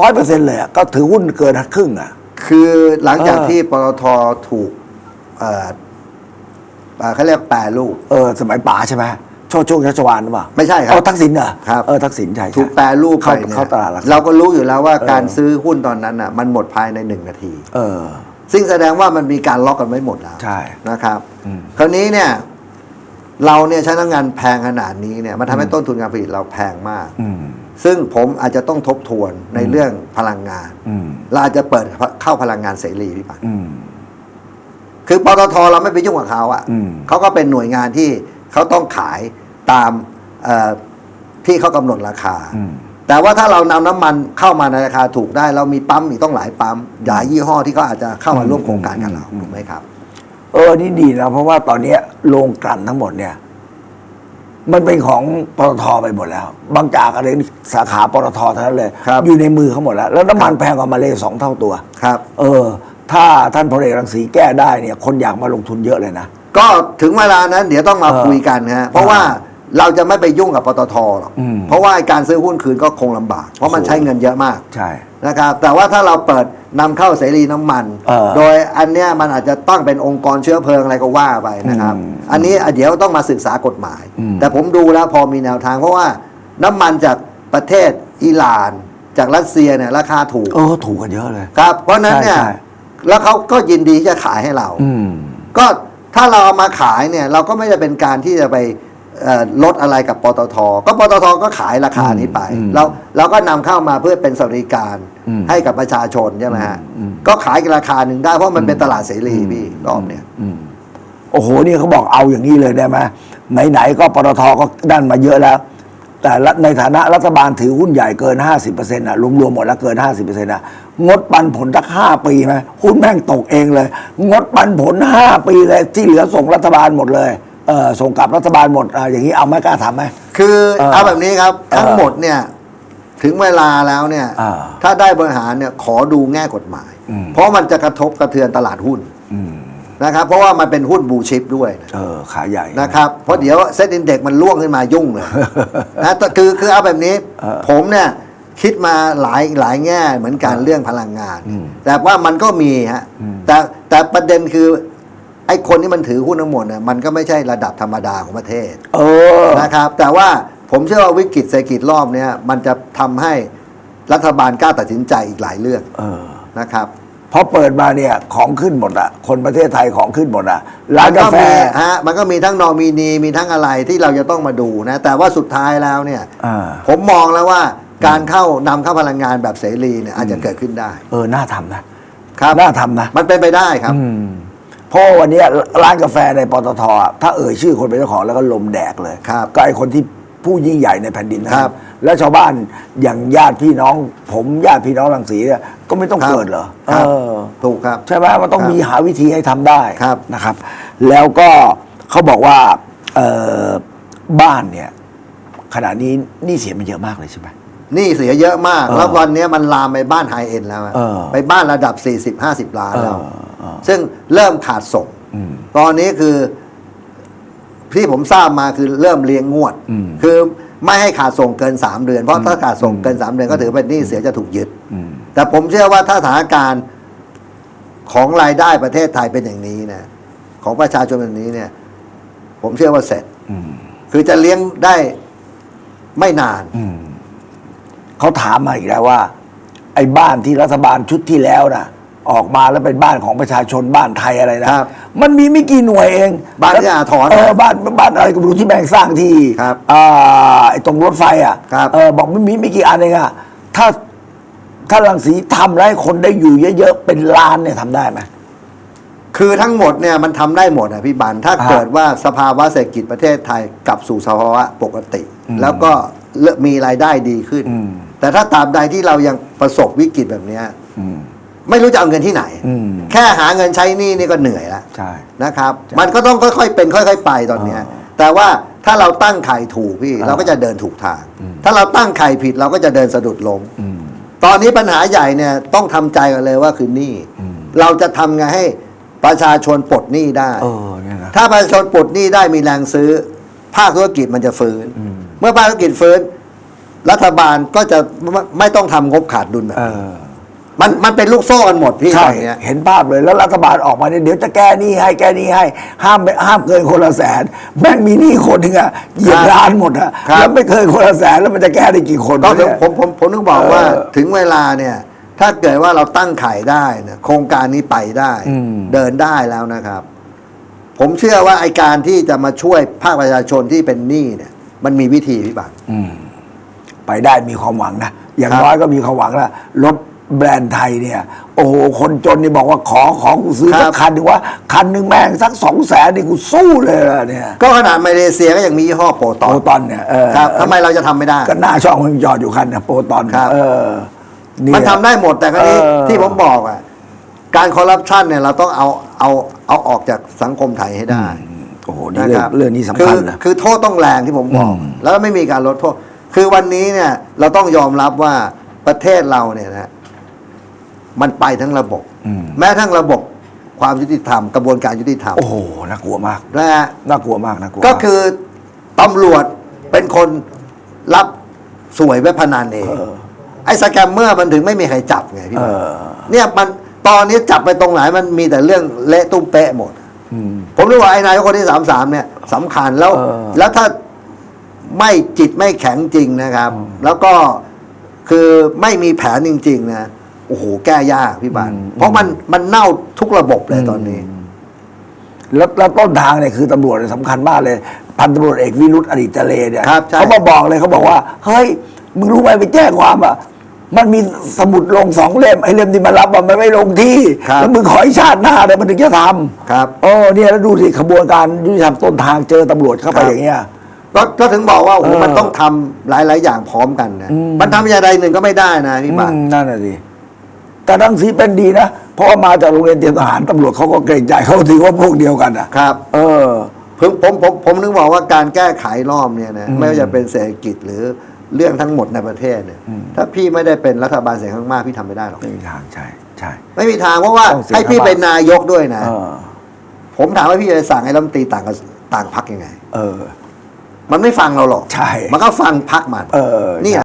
ร้อยเปอร์เซ็นต์เลยอะก็ถือหุ้นเกินครึ่งอะ คือหลังจากเออที่ปตทถูกเอ่อเอ่อเขาเรียกแปรรูป เออสมัยป๋าใช่ไหมโชคโชคชัชวานหรือเปล่าไม่ใช่ครับเอาทักษิณเหรอครับ เออทักษิณใช่ใช่ถูกแปรรูปไปเข้าเนี่ยเข้าตลาดหลักทรัพย์เราก็รู้อยู่แล้วว่าเออการซื้อหุ้นตอนนั้นอะมันหมดภายในหนึ่งนาที เออ ซึ่งแสดงว่ามันมีการล็อกกันไว้หมดแล้วใช่นะครับ อืม คราวนี้เนี่ย เราเนี่ยใช้น้ำงานแพงขนาดนี้เนี่ยมันทำให้ต้นทุนการผลิตเราแพงมาก อืม ซึ่งผมอาจจะต้องทบทวนในเรื่องพลังงานอืมเราอาจจะเปิดเข้าพลังงานเสรีพี่ปันอืมคือปตทเราไม่ไปยุ่งกับเขาอะอืมเขาก็เป็นหน่วยงานที่เขาต้องขายตามเอ่อที่เขากำหนดราคาอืมแต่ว่าถ้าเรานำน้ำมันเข้ามาในราคาถูกได้ เรามีปั๊มอีกต้องหลายปั๊มหลายยี่ห้อที่เขาอาจจะเข้ามาร่วมโครงการกับเราถูกไหมครับ เออนี่ดีนะเพราะว่าตอนเนี้ยโรงกลั่นทั้งหมดเนี่ย มันเป็นของปตทไปหมดแล้ว บางจากอะไรสาขาปตทเท่านั้นเลย ครับอยู่ในมือเขาหมดแล้ว แล้วน้ำมันแพงกว่ามาเลยสองเท่าตัวครับ เออ ถ้าท่านพลเอกรังสีแก้ได้เนี่ย คนอยากมาลงทุนเยอะเลยนะ ก็ถึงเวลานั้นเดี๋ยวต้องมาเออคุยกันฮะเพราะว่าเราจะไม่ไปยุ่งกับปตทหรอกอืม เพราะว่าการซื้อหุ้นคืนก็คงลำบาก เพราะมันโอ้โหใช้เงินเยอะมาก ใช่ นะครับแต่ว่าถ้าเราเปิดนำเข้าเสรีน้ำมัน เออโดยอันเนี้ยมันอาจจะต้องเป็นองค์กรเชื้อเพลิงอะไรก็ว่าไปนะครับ อืมอันนี้เดี๋ยวต้องมาศึกษากฎหมาย อืม แต่ผมดูแล้วพอมีแนวทางเพราะว่าน้ำมันจากประเทศอิหร่าน จากรัสเซียเนี่ยราคาถูก เออถูกกันเยอะเลย ครับเพราะฉะนั้นเนี่ยใช่ใช่ แล้วเขาก็ยินดีที่จะขายให้เรา อืม ก็ถ้าเราเอามาขายเนี่ยเราก็ไม่ได้เป็นการที่จะไปเอ่อลดอะไรกับปตท ก็ปตทก็ขายราคานี้ไป อืม เราเราก็นำเข้ามาเพื่อเป็นสวัสดิการอืม ให้กับประชาชนใช่ไหมฮะอืมก็ขายราคาหนึ่งได้เพราะมันเป็นตลาดเสรีพี่รอบเนี่ยอืมโอ้โหนี่เขาบอกเอาอย่างนี้เลยได้ไหมไหนๆก็ปตทก็ดันมาเยอะแล้ว แต่ละในฐานะรัฐบาลถือหุ้นใหญ่เกิน 50%อะรวมๆหมดแล้วเกิน 50%อะงดปันผลสักห้าปีไหมหุ้นแม่งตกเองเลย งดปันผลห้าปีเลย ที่เหลือส่งรัฐบาลหมดเลยเออส่งกลับรัฐบาลหมดอะอย่างนี้เอาไหมกล้าทำไหมคือเออเอาแบบนี้ครับเออทั้งหมดเนี่ย ถึงเวลาแล้วเนี่ยอ่าถ้าได้บริหารเนี่ยขอดูแง่กฎหมาย อืม เพราะมันจะกระทบกระเทือนตลาดหุ้นอืมนะครับ เพราะว่ามันเป็นหุ้นบูชิปด้วยนะ เออขาใหญ่ นะครับเพราะเดี๋ยวเซ็ตอินเด็กมันล่วงขึ้นมายุ่งเลย นะแต่คือคือเอาแบบนี้ เออผมเนี่ยคิดมาหลายหลายแง่เหมือนกันเรื่องพลังงาน อืมแต่ว่ามันก็มีฮะอืม แต่แต่ประเด็นคือ ไอ้คนที่มันถือหุ้นทั้งหมดเนี่ยมันก็ไม่ใช่ระดับธรรมดาของประเทศเออ นะครับ แต่ว่า ผมเชื่อว่าวิกฤตเศรษฐกิจรอบเนี้ยมันจะทำให้รัฐบาลกล้าตัดสินใจอีกหลายเรื่องเออ นะครับ พอเปิดมาเนี่ยของขึ้นหมดอะคนประเทศไทยของขึ้นหมดอะร้านมันกาแฟมีฮะมันก็มีทั้งนอมินีมีทั้งอะไรที่เราจะต้องมาดูนะ แต่ว่าสุดท้ายแล้วเนี่ยอ่า ผมมองแล้วว่าการเข้านำเข้าพลังงานแบบเสรีเนี่ยอาจจะเกิดขึ้นได้ เออน่าทำนะครับ น่าทำนะ มันเป็นไปได้ครับ อืมเพราะว่าวันเนี้ยร้านกาแฟในปตทอะถ้าเอ่ยชื่อคนเป็นเจ้าของแล้วก็ลมแดกเลยครับ ก็ไอคนที่ ผู้ยิ่งใหญ่ในแผ่นดินนะครับ แล้วชาวบ้านอย่างญาติพี่น้อง ผมญาติพี่น้องรังสีเนี่ยก็ไม่ต้องครับเกิดเหรอครับ เออถูกครับ ใช่ไหมมันต้องครับมีหาวิธีให้ทำได้ครับนะครับ แล้วก็เขาบอกว่าเอ่อบ้านเนี่ยขณะนี้หนี้เสียมันเยอะมากเลยใช่ไหม หนี่เสียเยอะมากเออแล้ววันนี้มันลามไปบ้านไฮเอ็นแล้วอะเออไปบ้านระดับ 40-50 ล้านแล้ว เออเออซึ่งเริ่มขาดส่งอืมตอนนี้คือ ที่ผมทราบมาคือเริ่มเลี้ยงงวด อืมคือไม่ให้ขาดส่งเกิน 3 เดือน เพราะถ้าขาดส่งเกิน 3 เดือนก็ถือเป็นหนี้เสียจะถูกยึด อืม แต่ผมเชื่อว่าถ้าสถานการณ์ของรายได้ประเทศไทยเป็นอย่างนี้นะของประชาชนแบบนี้เนี่ย ผมเชื่อว่าเสร็จ อืม คือจะเลี้ยงได้ไม่นาน อืมเขาถามมาอีกแล้วว่า ไอ้บ้านที่รัฐบาลชุดที่แล้วน่ะ ออกมาแล้วเป็นบ้านของประชาชนบ้านไทยอะไรนะครับมันมีไม่กี่หน่วยเองบ้านที่อาทรเออบ้านบ้านอะไรก็ไม่รู้ที่แบ่งสร้างที่ครับอ่าไอ้ตรงรถไฟอะครับเออบอกไม่มีไม่กี่อันเองอะถ้าถ้ารังสีทำแล้วให้คนได้อยู่เยอะๆเป็นล้านเนี่ยทำได้ไหม คือทั้งหมดเนี่ยมันทำได้หมดอะพี่บันถ้าอ่าเกิดว่าสภาวะเศรษฐกิจประเทศไทยกลับสู่สภาวะปกติอืมแล้วก็เริ่มมีรายได้ดีขึ้นอืมแต่ถ้าตราบใดที่เรายังประสบวิกฤตแบบเนี้ยอืม ไม่รู้จะเอาเงินที่ไหน อืม แค่หาเงินใช้หนี้นี่ก็เหนื่อยแล้วใช่ นะครับใช่มันก็ต้องค่อยๆเป็นค่อย ๆ ไปตอนเนี้ยอ่าแต่ว่าถ้าเราตั้งไข่ถูกพี่อ่า เราก็จะเดินถูกทางอืมถ้าเราตั้งไข่ผิดเราก็จะเดินสะดุดล้ม อืม ตอนนี้ปัญหาใหญ่เนี่ยต้องทำใจกันเลยว่าคือหนี้อืม เราจะทำไงให้ประชาชนปลดหนี้ได้ เออเนี่ยนะ ถ้าประชาชนปลดหนี้ได้มีแรงซื้อ ภาคธุรกิจมันจะฟื้น อืม เมื่อภาคธุรกิจฟื้น รัฐบาลก็จะไม่ไม่ต้องทำงบขาดดุลแบบเอนี้อ มันมันเป็นลูกโซ่กันหมดพี่ตใช่อนเนี้ย เห็นภาพเลยแล้วรัฐบาลออกมาเนี่ยเดี๋ยวจะแก้หนี้ให้แก้หนี้ให้ ห้ามไม่ห้ามเกินคนละแสนแม่งมีหนี้คนหนึ่งอะเหยียบครับล้านหมดอะครับ แล้วไม่เคยคนละแสนแล้วมันจะแก้ได้กี่คนก็วะถึงเนี่ย ผมผมผมต้องบอกว่าเออ ถึงเวลาเนี่ย ถ้าเกิดว่าเราตั้งไข่ได้เนี่ยโครงการนี้ไปได้อืมเดินได้แล้วนะครับ ผมเชื่อว่าไอการที่จะมาช่วยภาคประชาชนที่เป็นหนี้เนี่ย มันมีวิธีพี่บัตรอืมไปได้มีความหวังนะอย่างครับ น้อยก็มีความหวังละรถ แบรนด์ไทยเนี่ย โอ้โห คนจนนี่บอกว่าขอขอกูซื้อสักคันหนึ่งว่าคันหนึ่งแม่งสักสองแสนนี่กูสู้เลยละเนี่ยก็ขนาดมาเลเซียก็ยังมียี่ห้อโปรตอโปนรตอนเนี่ยเออครับทำไมเราจะทำไม่ได้ ก็หน้าช่องมันจอดอยู่คันเนี่ยโปรตอนครับ เออเย มันทำได้หมดแต่ครั้นี้เออ ที่ผมบอกอะการคอร์รัปชันเนี่ยเราต้องเอาเอาเอาออกจากสังคมไทยให้ได้ โอ้โหนี่เรื่องเรื่องนี้สำคัญคือนะคือโทษต้องแรงที่ผมบอก อืม แล้วไม่มีการลดโทษ คือวันนี้เนี่ยเราต้องยอมรับว่าประเทศเราเนี่ยนะ มันไปทั้งระบบอืมแม้ทั้งระบบความยุติธรรม กระบวนการยุติธรรมโอ้โหน่ากลัวมากนะฮะน่ากลัวมากน่ากลัวก็มากคือตำรวจเป็นคนรับสวยเว็บพนันเองเออไอ้สแกมเมอร์มันถึงไม่มีใครจับไงพี่เอบัตรอเนี่ยมันตอนนี้จับไปตรงไหนมันมีแต่เรื่องเละตุ้มเป๊ะหมดอืมผมรู้ว่าไอ้นายกคนที่สามสามเนี่ยสำคัญแล้วเออแล้วถ้าไม่จิตไม่แข็งจริงนะครับ แล้วก็คือไม่มีแผนจริง ๆ นะโอ้โหแก้ยากพี่บานเพราะมันมันเน่าทุกระบบเลยตอนนี้ แล้วแล้วต้นทางเนี่ยคือตำรวจเนี่ยสำคัญมากเลย พันตำรวจเอกวิรุธอดีตเจเลเนี่ยครับใช่ เขามาบอกเลยเขาบอกว่า เฮ้ย มึงรู้ไหมไปแจ้งความอะ มันมีสมุดลงสองเล่มไอ้เล่มที่มารับอะมันไม่ลงที่ ครับ แล้วมึงขอให้ชาติหน้าเนี่ยมันถึงจะทำครับโอ้เนี่ยแล้วดูสิขบวนการยุติธรรมต้นทางเจอตำรวจเข้าไปครับ อย่างเงี้ย ก็ก็ถึงบอกว่าโอ้โหเออ มันต้องทำหลาย ๆ อย่างพร้อมกันนะอืมมันทำอย่างใดหนึ่งก็ไม่ได้นะพี่บาน อืมนั่นน่ะสิ แต่ทั้งสีเป็นดีนะเพราะว่ามาจากโรงเรียนเตรียมทหารตำรวจเขาก็เกรงใจเขาถือว่าพวกเดียวกันอะ ครับ เออ ผมผมผมผมนึกบอกว่าการแก้ไขรอบเนี่ยนะไม่ว่าจะเป็นเศรษฐกิจหรือเรื่องทั้งหมดในประเทศเนี่ยถ้าพี่ไม่ได้เป็นรัฐบาลเสียงข้างมากพี่ทำไม่ได้หรอกไม่มีทางใช่ใช่ ไม่มีทางเพราะว่าต้องเสียงให้พี่ข้างมาก เป็นนายกด้วยนะ เออ ผมถามว่าพี่จะสั่งให้รัฐมนตรีต่างกับต่างพักยังไง เออ มันไม่ฟังเราหรอก ใช่มันก็ฟังพักมันเออ นี่